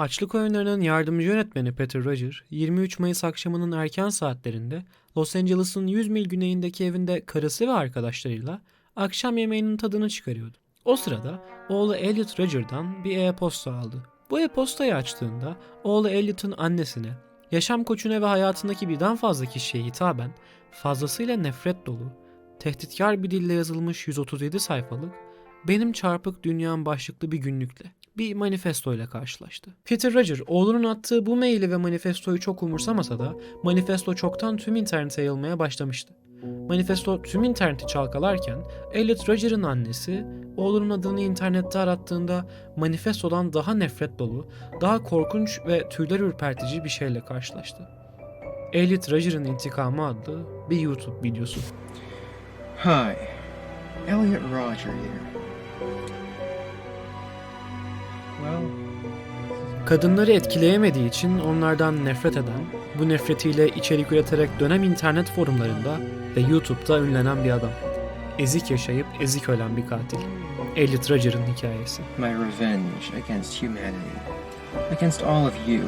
Açlık oyunlarının yardımcı yönetmeni Peter Roger, 23 Mayıs akşamının erken saatlerinde Los Angeles'ın 100 mil güneyindeki evinde karısı ve arkadaşlarıyla akşam yemeğinin tadını çıkarıyordu. O sırada oğlu Elliot Roger'dan bir e-posta aldı. Bu e-postayı açtığında oğlu Elliot'ın annesine, yaşam koçuna ve hayatındaki birden fazla kişiye hitaben fazlasıyla nefret dolu, tehditkar bir dille yazılmış 137 sayfalık Benim Çarpık Dünyam başlıklı bir günlükle bir manifestoyla karşılaştı. Peter Roger oğlunun attığı bu maili ve manifestoyu çok umursamasa da manifesto çoktan tüm internete yayılmaya başlamıştı. Manifesto tüm interneti çalkalarken Elliot Roger'ın annesi oğlunun adını internette arattığında manifestodan daha nefret dolu, daha korkunç ve tüyler ürpertici bir şeyle karşılaştı. Elliot Roger'ın intikamı adlı bir YouTube videosu. Hi, Elliot Roger here. Kadınları etkileyemediği için onlardan nefret eden, bu nefretiyle içerik üreterek dönem internet forumlarında ve YouTube'da ünlenen bir adam. Ezik yaşayıp ezik ölen bir katil. Elliot Roger'ın hikayesi. my revenge against humanity, against all of you.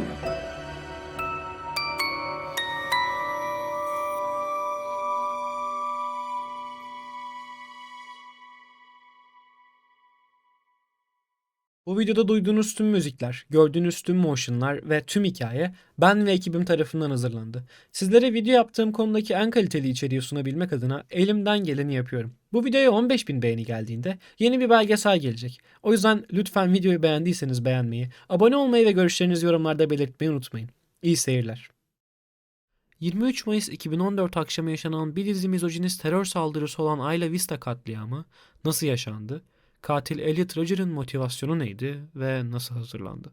Videoda duyduğunuz tüm müzikler, gördüğünüz tüm motionlar ve tüm hikaye ben ve ekibim tarafından hazırlandı. Sizlere video yaptığım konudaki en kaliteli içeriği sunabilmek adına elimden geleni yapıyorum. Bu videoya 15.000 beğeni geldiğinde yeni bir belgesel gelecek. O yüzden lütfen videoyu beğendiyseniz beğenmeyi, abone olmayı ve görüşlerinizi yorumlarda belirtmeyi unutmayın. İyi seyirler. 23 Mayıs 2014 akşamı yaşanan bir dizi mizojinist terör saldırısı olan Ayla Vista katliamı nasıl yaşandı? Katil Elliot Roger'ın motivasyonu neydi ve nasıl hazırlandı?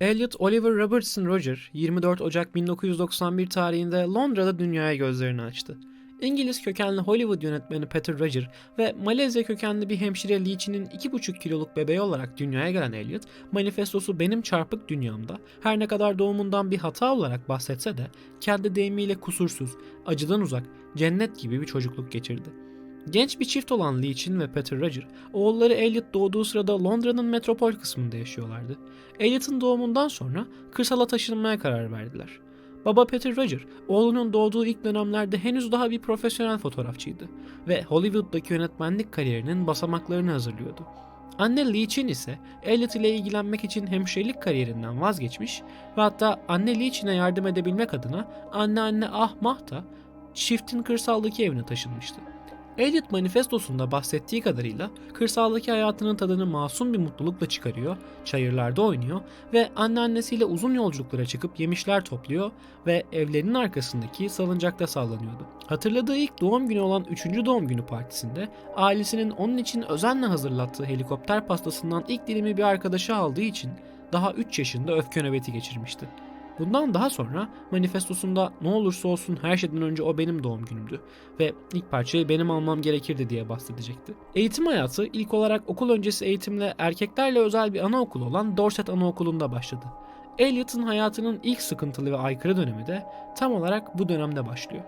Elliot Oliver Robertson Roger 24 Ocak 1991 tarihinde Londra'da dünyaya gözlerini açtı. İngiliz kökenli Hollywood yönetmeni Peter Roger ve Malezya kökenli bir hemşire Lee Chin'in 2,5 kiloluk bebeği olarak dünyaya gelen Elliot, manifestosu Benim Çarpık Dünyamda her ne kadar doğumundan bir hata olarak bahsetse de kendi deyimiyle kusursuz, acıdan uzak, cennet gibi bir çocukluk geçirdi. Genç bir çift olan Lee Chin ve Peter Roger, oğulları Elliot doğduğu sırada Londra'nın metropol kısmında yaşıyorlardı. Elliot'ın doğumundan sonra kırsala taşınmaya karar verdiler. Baba Peter Roger, oğlunun doğduğu ilk dönemlerde henüz daha bir profesyonel fotoğrafçıydı ve Hollywood'daki yönetmenlik kariyerinin basamaklarını hazırlıyordu. Anne Lee Chin ise Elliot ile ilgilenmek için hemşirelik kariyerinden vazgeçmiş ve hatta anne Lee Chin'e yardım edebilmek adına anneanne Ah Mah da çiftin kırsaldaki evine taşınmıştı. Elliot manifestosunda bahsettiği kadarıyla kırsaldaki hayatının tadını masum bir mutlulukla çıkarıyor, çayırlarda oynuyor ve anneannesiyle uzun yolculuklara çıkıp yemişler topluyor ve evlerinin arkasındaki salıncakta sallanıyordu. Hatırladığı ilk doğum günü olan 3. doğum günü partisinde ailesinin onun için özenle hazırlattığı helikopter pastasından ilk dilimi bir arkadaşı aldığı için daha 3 yaşında öfke nöbeti geçirmişti. Bundan daha sonra manifestosunda ne olursa olsun her şeyden önce o benim doğum günümdü ve ilk parçayı benim almam gerekirdi diye bahsedecekti. Eğitim hayatı ilk olarak okul öncesi eğitimle erkeklerle özel bir anaokulu olan Dorset Anaokulu'nda başladı. Elliot'ın hayatının ilk sıkıntılı ve aykırı dönemi de tam olarak bu dönemde başlıyor.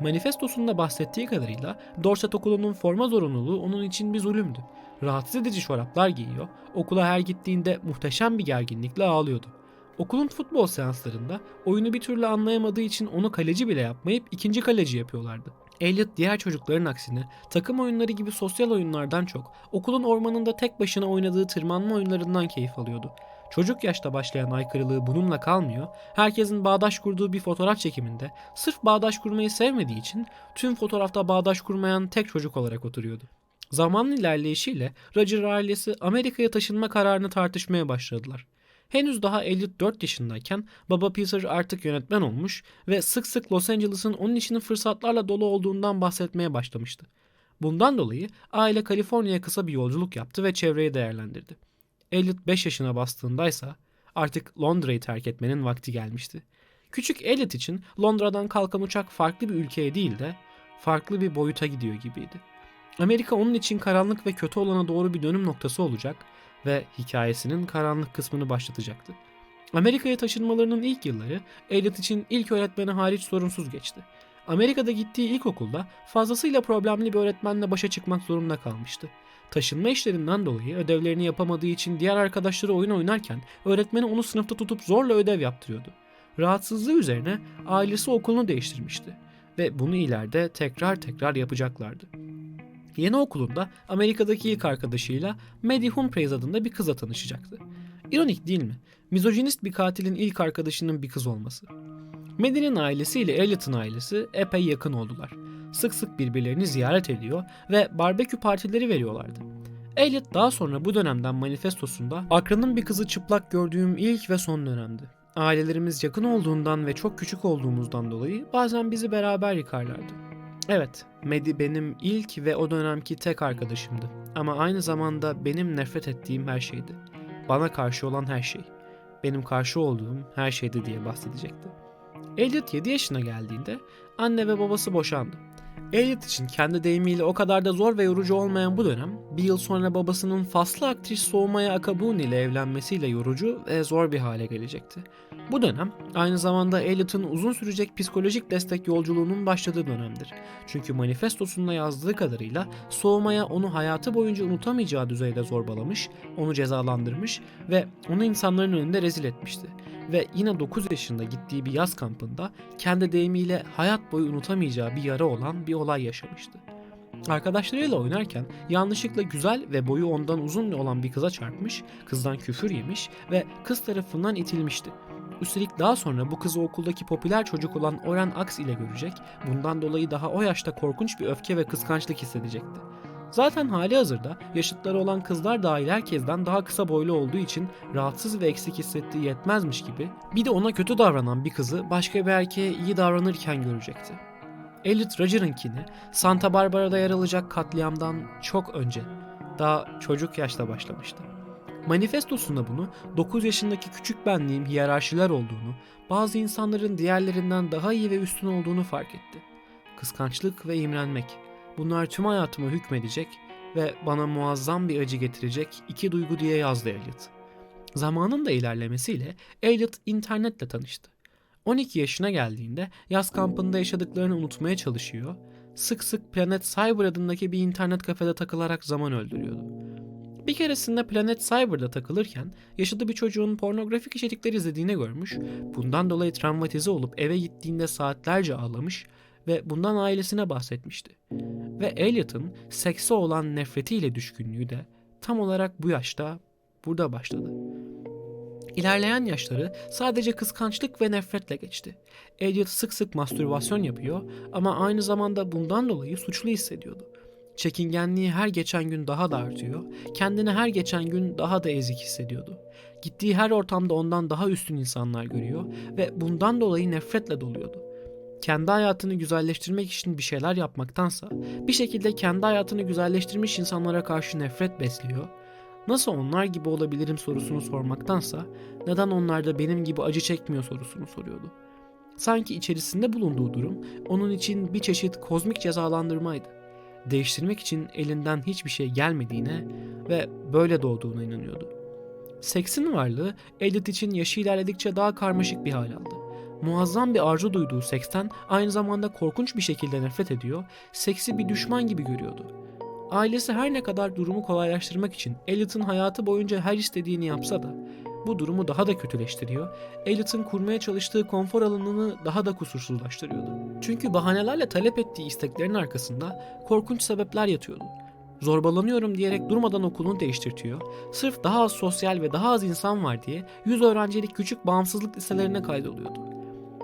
Manifestosunda bahsettiği kadarıyla Dorset Okulu'nun forma zorunluluğu onun için bir zulümdü. Rahatsız edici çoraplar giyiyor, okula her gittiğinde muhteşem bir gerginlikle ağlıyordu. Okulun futbol seanslarında oyunu bir türlü anlayamadığı için onu kaleci bile yapmayıp ikinci kaleci yapıyorlardı. Elliot diğer çocukların aksine takım oyunları gibi sosyal oyunlardan çok okulun ormanında tek başına oynadığı tırmanma oyunlarından keyif alıyordu. Çocuk yaşta başlayan aykırılığı bununla kalmıyor. Herkesin bağdaş kurduğu bir fotoğraf çekiminde sırf bağdaş kurmayı sevmediği için tüm fotoğrafta bağdaş kurmayan tek çocuk olarak oturuyordu. Zamanın ilerleyişiyle Roger ailesi Amerika'ya taşınma kararını tartışmaya başladılar. Henüz daha Elliot 4 yaşındayken baba Peter artık yönetmen olmuş ve sık sık Los Angeles'ın onun için fırsatlarla dolu olduğundan bahsetmeye başlamıştı. Bundan dolayı aile Kaliforniya'ya kısa bir yolculuk yaptı ve çevreyi değerlendirdi. Elliot 5 yaşına bastığındaysa artık Londra'yı terk etmenin vakti gelmişti. Küçük Elliot için Londra'dan kalkan uçak farklı bir ülkeye değil de farklı bir boyuta gidiyor gibiydi. Amerika onun için karanlık ve kötü olana doğru bir dönüm noktası olacak ve hikayesinin karanlık kısmını başlatacaktı. Amerika'ya taşınmalarının ilk yılları Elliot için ilk öğretmeni hariç sorunsuz geçti. Amerika'da gittiği ilkokulda fazlasıyla problemli bir öğretmenle başa çıkmak zorunda kalmıştı. Taşınma işlerinden dolayı ödevlerini yapamadığı için diğer arkadaşları oyun oynarken öğretmeni onu sınıfta tutup zorla ödev yaptırıyordu. Rahatsızlığı üzerine ailesi okulunu değiştirmişti ve bunu ileride tekrar tekrar yapacaklardı. Yeni okulunda Amerika'daki ilk arkadaşıyla Maddie Humphreys adında bir kızla tanışacaktı. İronik değil mi? Mizojinist bir katilin ilk arkadaşının bir kız olması. Maddie'nin ailesiyle Elliot'ın ailesi epey yakın oldular. Sık sık birbirlerini ziyaret ediyor ve barbekü partileri veriyorlardı. Elliot daha sonra bu dönemden manifestosunda akranın bir kızı çıplak gördüğüm ilk ve son dönemdi. Ailelerimiz yakın olduğundan ve çok küçük olduğumuzdan dolayı bazen bizi beraber yıkarlardı. Evet, Medi benim ilk ve o dönemki tek arkadaşımdı. Ama aynı zamanda benim nefret ettiğim her şeydi. Bana karşı olan her şey. Benim karşı olduğum her şeydi diye bahsedecekti. Elliot 7 yaşına geldiğinde anne ve babası boşandı. Elliot için kendi deyimiyle o kadar da zor ve yorucu olmayan bu dönem, bir yıl sonra babasının faslı aktris Soğumaya Akabun ile evlenmesiyle yorucu ve zor bir hale gelecekti. Bu dönem aynı zamanda Elliot'ın uzun sürecek psikolojik destek yolculuğunun başladığı dönemdir. Çünkü manifestosunda yazdığı kadarıyla Soğumaya onu hayatı boyunca unutamayacağı düzeyde zorbalamış, onu cezalandırmış ve onu insanların önünde rezil etmişti. Ve yine 9 yaşında gittiği bir yaz kampında kendi deyimiyle hayat boyu unutamayacağı bir yara olan bir olay yaşamıştı. Arkadaşlarıyla oynarken yanlışlıkla güzel ve boyu ondan uzun olan bir kıza çarpmış, kızdan küfür yemiş ve kız tarafından itilmişti. Üstelik daha sonra bu kızı okuldaki popüler çocuk olan Oren Aks ile görecek, bundan dolayı daha o yaşta korkunç bir öfke ve kıskançlık hissedecekti. Zaten hali hazırda yaşıtları olan kızlar dahil herkesten daha kısa boylu olduğu için rahatsız ve eksik hissettiği yetmezmiş gibi bir de ona kötü davranan bir kızı başka bir erkeğe iyi davranırken görecekti. Elliot Roger'ınkini Santa Barbara'da yer alacak katliamdan çok önce, daha çocuk yaşta başlamıştı. Manifestosunda bunu 9 yaşındaki küçük benliğim hiyerarşiler olduğunu, bazı insanların diğerlerinden daha iyi ve üstün olduğunu fark etti. Kıskançlık ve imrenmek, bunlar tüm hayatımı hükmedecek ve bana muazzam bir acı getirecek iki duygu diye yazdı Elliot. Zamanın da ilerlemesiyle Elliot internetle tanıştı. 12 yaşına geldiğinde yaz kampında yaşadıklarını unutmaya çalışıyor, sık sık Planet Cyber adındaki bir internet kafede takılarak zaman öldürüyordu. Bir keresinde Planet Cyber'da takılırken yaşadığı bir çocuğun pornografik içerikleri izlediğini görmüş, bundan dolayı travmatize olup eve gittiğinde saatlerce ağlamış ve bundan ailesine bahsetmişti. Ve Elliot'ın sekse olan nefretiyle düşkünlüğü de tam olarak bu yaşta burada başladı. İlerleyen yaşları sadece kıskançlık ve nefretle geçti. Elliot sık sık mastürbasyon yapıyor ama aynı zamanda bundan dolayı suçlu hissediyordu. Çekingenliği her geçen gün daha da artıyor, kendini her geçen gün daha da ezik hissediyordu. Gittiği her ortamda ondan daha üstün insanlar görüyor ve bundan dolayı nefretle doluyordu. Kendi hayatını güzelleştirmek için bir şeyler yapmaktansa bir şekilde kendi hayatını güzelleştirmiş insanlara karşı nefret besliyor nasıl onlar gibi olabilirim sorusunu sormaktansa neden onlar da benim gibi acı çekmiyor sorusunu soruyordu. Sanki içerisinde bulunduğu durum onun için bir çeşit kozmik cezalandırmaydı. Değiştirmek için elinden hiçbir şey gelmediğine ve böyle doğduğuna inanıyordu. Seksin varlığı Elliot için yaşı ilerledikçe daha karmaşık bir hal aldı. Muazzam bir arzu duyduğu seksten aynı zamanda korkunç bir şekilde nefret ediyor, seksi bir düşman gibi görüyordu. Ailesi her ne kadar durumu kolaylaştırmak için Elliot'ın hayatı boyunca her istediğini yapsa da bu durumu daha da kötüleştiriyor. Elliot'ın kurmaya çalıştığı konfor alanını daha da kusursuzlaştırıyordu. Çünkü bahanelerle talep ettiği isteklerin arkasında korkunç sebepler yatıyordu. Zorbalanıyorum diyerek durmadan okulunu değiştirtiyor. Sırf daha az sosyal ve daha az insan var diye 100 öğrencilik küçük bağımsızlık liselerine kaydoluyordu.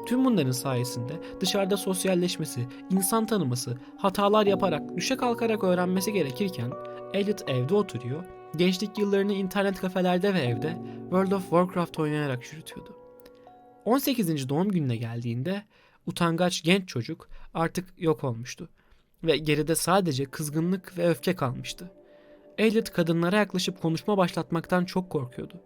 Tüm bunların sayesinde dışarıda sosyalleşmesi, insan tanıması, hatalar yaparak, düşe kalkarak öğrenmesi gerekirken Elliot evde oturuyor, gençlik yıllarını internet kafelerde ve evde World of Warcraft oynayarak çürütüyordu. 18. doğum gününe geldiğinde utangaç genç çocuk artık yok olmuştu ve geride sadece kızgınlık ve öfke kalmıştı. Elliot kadınlara yaklaşıp konuşma başlatmaktan çok korkuyordu.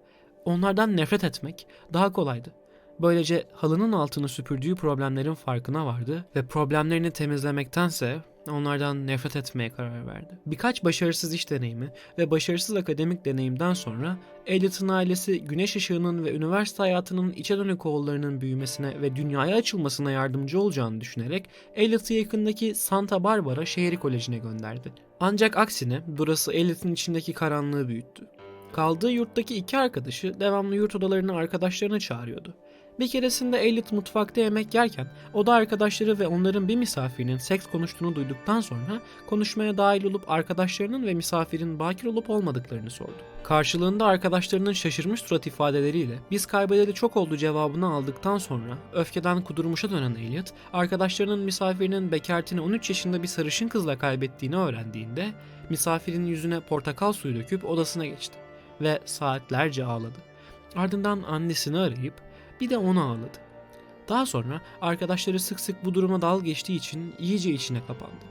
Onlardan nefret etmek daha kolaydı. Böylece halının altını süpürdüğü problemlerin farkına vardı ve problemlerini temizlemektense onlardan nefret etmeye karar verdi. Birkaç başarısız iş deneyimi ve başarısız akademik deneyimden sonra Elliot'ın ailesi güneş ışığının ve üniversite hayatının içe dönük kollarının büyümesine ve dünyaya açılmasına yardımcı olacağını düşünerek Elliot'ı yakındaki Santa Barbara Şehir Koleji'ne gönderdi. Ancak aksine burası Elliot'ın içindeki karanlığı büyüttü. Kaldığı yurttaki iki arkadaşı devamlı yurt odalarına arkadaşlarını çağırıyordu. Bir keresinde Elliot mutfakta yemek yerken oda arkadaşları ve onların bir misafirinin seks konuştuğunu duyduktan sonra konuşmaya dahil olup arkadaşlarının ve misafirin bakir olup olmadıklarını sordu. Karşılığında arkadaşlarının şaşırmış surat ifadeleriyle biz kaybedeli çok oldu cevabını aldıktan sonra öfkeden kudurmuşa dönen Elliot arkadaşlarının misafirinin bekartini 13 yaşında bir sarışın kızla kaybettiğini öğrendiğinde misafirin yüzüne portakal suyu döküp odasına geçti ve saatlerce ağladı. Ardından annesini arayıp bir de onu ağladı. Daha sonra arkadaşları sık sık bu duruma dal geçtiği için iyice içine kapandı.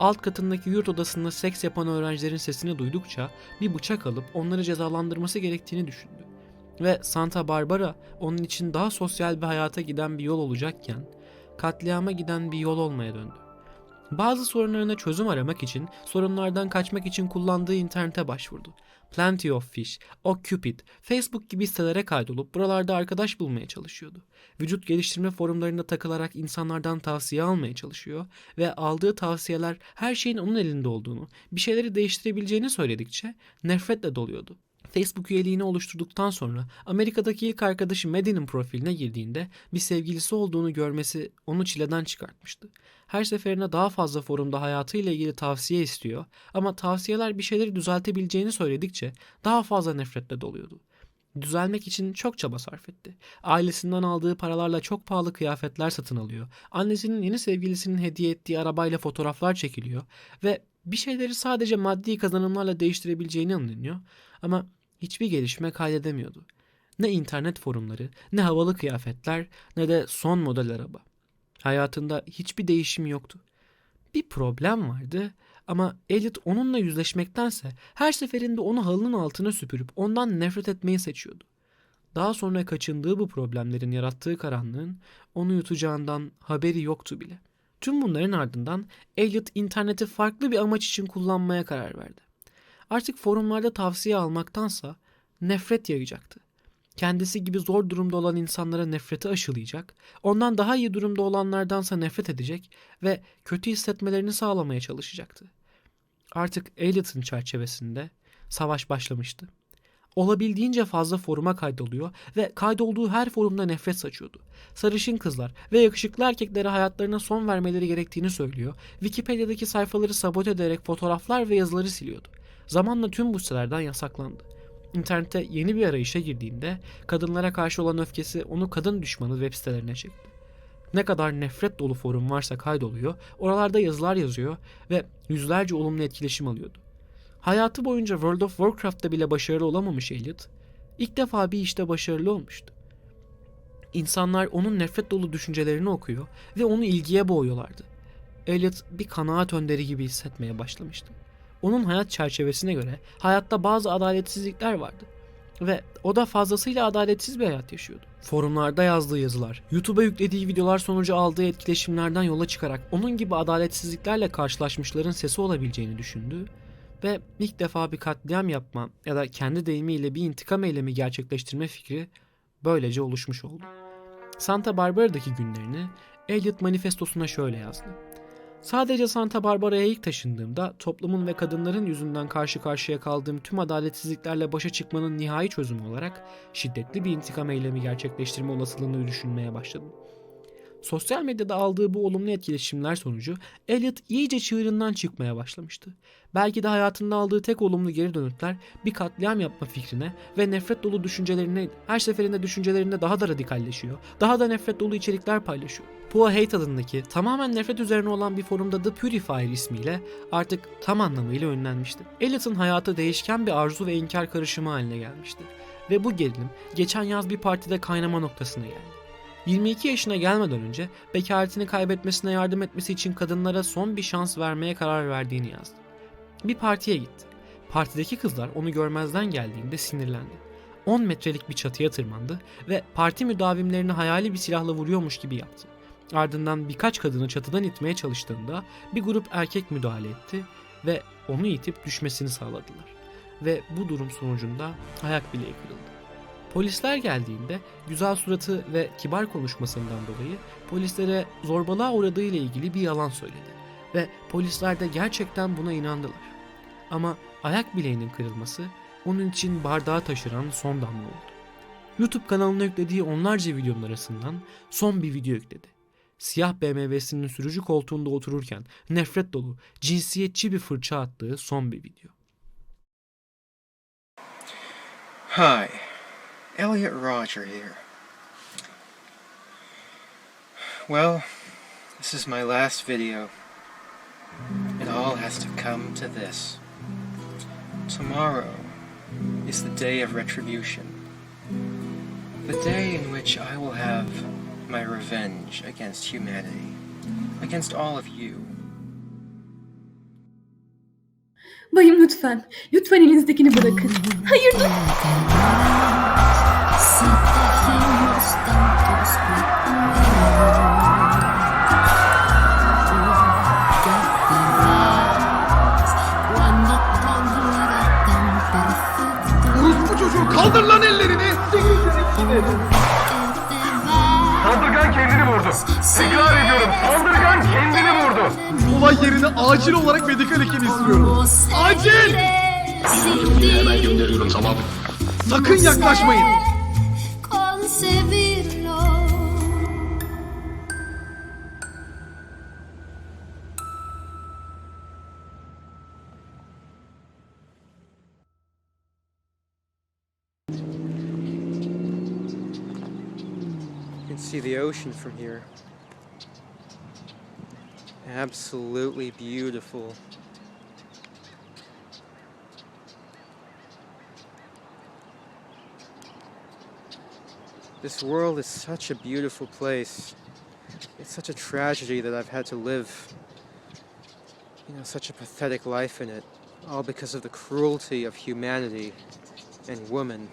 Alt katındaki yurt odasında seks yapan öğrencilerin sesini duydukça bir bıçak alıp onları cezalandırması gerektiğini düşündü. Ve Santa Barbara onun için daha sosyal bir hayata giden bir yol olacakken katliama giden bir yol olmaya döndü. Bazı sorunlarına çözüm aramak için, sorunlardan kaçmak için kullandığı internete başvurdu. Plenty of Fish, OkCupid, Facebook gibi sitelere kaydolup buralarda arkadaş bulmaya çalışıyordu. Vücut geliştirme forumlarında takılarak insanlardan tavsiye almaya çalışıyor ve aldığı tavsiyeler her şeyin onun elinde olduğunu, bir şeyleri değiştirebileceğini söyledikçe nefretle doluyordu. Facebook üyeliğini oluşturduktan sonra Amerika'daki ilk arkadaşı Maddie'nin profiline girdiğinde bir sevgilisi olduğunu görmesi onu çileden çıkartmıştı. Her seferinde daha fazla forumda hayatıyla ilgili tavsiye istiyor ama tavsiyeler bir şeyleri düzeltebileceğini söyledikçe daha fazla nefretle doluyordu. Düzelmek için çok çaba sarf etti. Ailesinden aldığı paralarla çok pahalı kıyafetler satın alıyor. Annesinin yeni sevgilisinin hediye ettiği arabayla fotoğraflar çekiliyor ve bir şeyleri sadece maddi kazanımlarla değiştirebileceğini anlıyor ama hiçbir gelişme kaydedemiyordu. Ne internet forumları, ne havalı kıyafetler, ne de son model araba. Hayatında hiçbir değişim yoktu. Bir problem vardı ama Elliot onunla yüzleşmektense her seferinde onu halının altına süpürüp ondan nefret etmeyi seçiyordu. Daha sonra kaçındığı bu problemlerin yarattığı karanlığın onu yutacağından haberi yoktu bile. Tüm bunların ardından Elliot interneti farklı bir amaç için kullanmaya karar verdi. Artık forumlarda tavsiye almaktansa nefret yayacaktı. Kendisi gibi zor durumda olan insanlara nefreti aşılayacak, ondan daha iyi durumda olanlardansa nefret edecek ve kötü hissetmelerini sağlamaya çalışacaktı. Artık Elliot'ın çerçevesinde savaş başlamıştı. Olabildiğince fazla foruma kaydoluyor ve kaydolduğu her forumda nefret saçıyordu. Sarışın kızlar ve yakışıklı erkeklere hayatlarına son vermeleri gerektiğini söylüyor. Wikipedia'daki sayfaları sabote ederek fotoğraflar ve yazıları siliyordu. Zamanla tüm bu sitelerden yasaklandı. İnternette yeni bir arayışa girdiğinde kadınlara karşı olan öfkesi onu kadın düşmanı web sitelerine çekti. Ne kadar nefret dolu forum varsa kaydoluyor, oralarda yazılar yazıyor ve yüzlerce olumlu etkileşim alıyordu. Hayatı boyunca World of Warcraft'ta bile başarılı olamamış Elliot, ilk defa bir işte başarılı olmuştu. İnsanlar onun nefret dolu düşüncelerini okuyor ve onu ilgiye boğuyorlardı. Elliot bir kanaat önderi gibi hissetmeye başlamıştı. Onun hayat çerçevesine göre hayatta bazı adaletsizlikler vardı. Ve o da fazlasıyla adaletsiz bir hayat yaşıyordu. Forumlarda yazdığı yazılar, YouTube'a yüklediği videolar sonucu aldığı etkileşimlerden yola çıkarak onun gibi adaletsizliklerle karşılaşmışların sesi olabileceğini düşündü ve ilk defa bir katliam yapma ya da kendi deyimiyle bir intikam eylemi gerçekleştirme fikri böylece oluşmuş oldu. Santa Barbara'daki günlerini Elliot manifestosuna şöyle yazdı. Sadece Santa Barbara'ya ilk taşındığımda toplumun ve kadınların yüzünden karşı karşıya kaldığım tüm adaletsizliklerle başa çıkmanın nihai çözümü olarak şiddetli bir intikam eylemi gerçekleştirme olasılığını düşünmeye başladım. Sosyal medyada aldığı bu olumlu etkileşimler sonucu Elliot iyice çığırından çıkmaya başlamıştı. Belki de hayatında aldığı tek olumlu geri dönütler bir katliam yapma fikrine ve nefret dolu düşüncelerine her seferinde düşüncelerinde daha da radikalleşiyor. Daha da nefret dolu içerikler paylaşıyor. Pua Hate adındaki tamamen nefret üzerine olan bir forumda The Purifier ismiyle artık tam anlamıyla önlenmişti. Elliot'ın hayatı değişken bir arzu ve inkar karışımı haline gelmişti. Ve bu gerilim geçen yaz bir partide kaynama noktasına geldi. 22 yaşına gelmeden önce bekaretini kaybetmesine yardım etmesi için kadınlara son bir şans vermeye karar verdiğini yazdı. Bir partiye gitti. Partideki kızlar onu görmezden geldiğinde sinirlendi. 10 metrelik bir çatıya tırmandı ve parti müdavimlerini hayali bir silahla vuruyormuş gibi yaptı. Ardından birkaç kadını çatıdan itmeye çalıştığında bir grup erkek müdahale etti ve onu itip düşmesini sağladılar. Ve bu durum sonucunda ayak bileği kırıldı. Polisler geldiğinde güzel suratı ve kibar konuşmasından dolayı polislere zorbalığa uğradığı ile ilgili bir yalan söyledi. Ve polisler de gerçekten buna inandılar. Ama ayak bileğinin kırılması onun için bardağı taşıran son damla oldu. YouTube kanalına yüklediği onlarca videonun arasından son bir video yükledi. Siyah BMW'sinin sürücü koltuğunda otururken nefret dolu, cinsiyetçi bir fırça attığı son bir video. Hi, Elliot Roger here. Well, this is my last video. It all has to come to this. Tomorrow is the day of retribution. The day in which I will have my revenge against humanity, against all of you. Bayım lütfen. Lütfen elinizdekini bırakın. Hayır dur. Orospu çocuğu kaldır lan ellerini. Saldırgan kendini vurdu. Tekrar ediyorum saldırgan kendini vurdu. Olay yerine acil olarak medikal hekim istiyorum. Acil! Sin ti gönderiyorum tamam. Sakın yaklaşmayın. You can see the ocean from here. Absolutely beautiful. This world is such a beautiful place. It's such a tragedy that I've had to live, you know, such a pathetic life in it, all because of the cruelty of humanity and woman.